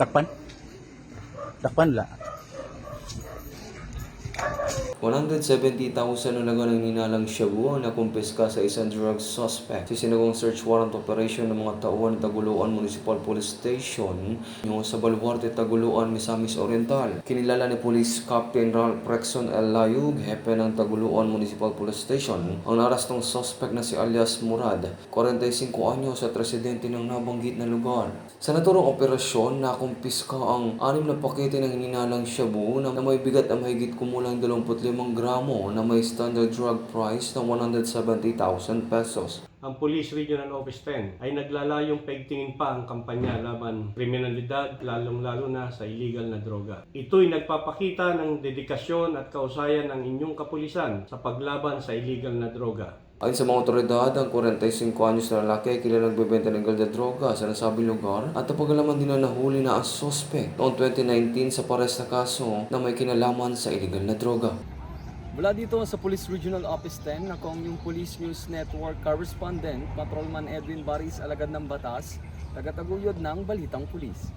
Takpan? Takpan la. 170,000 na laga ng ninalang Shabu ang nakumpiska sa isang drug suspect. Sa sinagong search warrant operation ng mga tauhan ng Taguluan Municipal Police Station yung sa Baluarte, Taguluan, Misamis Oriental. Kinilala ni Police Captain Ralph Rexon L. Layug, hepe ng Taguluan Municipal Police Station, ang narastong suspect na si alias Murad, 45 anyos at residente ng nabanggit na lugar. Sa naturang operasyon, nakumpiska ang anim na pakete ng hinilalang shabu na may bigat na mahigit kumulang 25 gramo na may standard drug price ng 170,000 pesos. Ang Police Regional Office 10 ay naglalayong paigtingin pa ang kampanya laban kriminalidad, lalong-lalo na sa illegal na droga. Ito'y nagpapakita ng dedikasyon at kausayan ng inyong kapulisan sa paglaban sa illegal na droga. Ayon sa mga otoridad, ang 45 anyos na lalaki ay kilala nagbebenta ng na droga sa nasabing lugar at napagalaman din na nahuli na ang suspect noong 2019 sa pares na kaso na may kinalaman sa illegal na droga. Mula dito sa Police Regional Office 10, ako ang yung Police News Network Correspondent, Patrolman Edwin Baris Alagad ng Batas, tagataguyod ng Balitang Pulis.